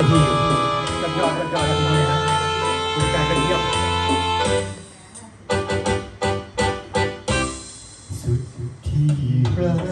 ตหีบอดยอดยอดยอดรงๆเลยนะบริการก็เยี่ยมสุดที่รัก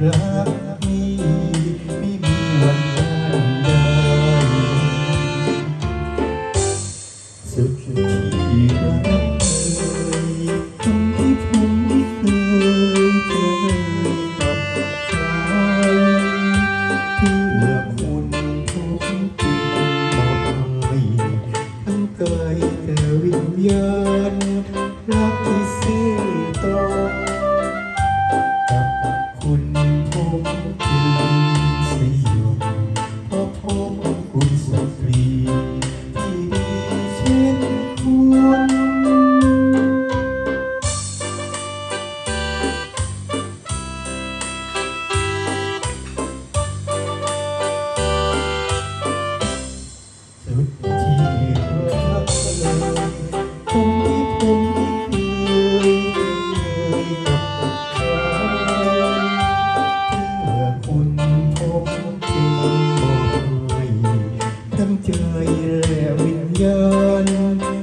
Yeah. sem Thank you.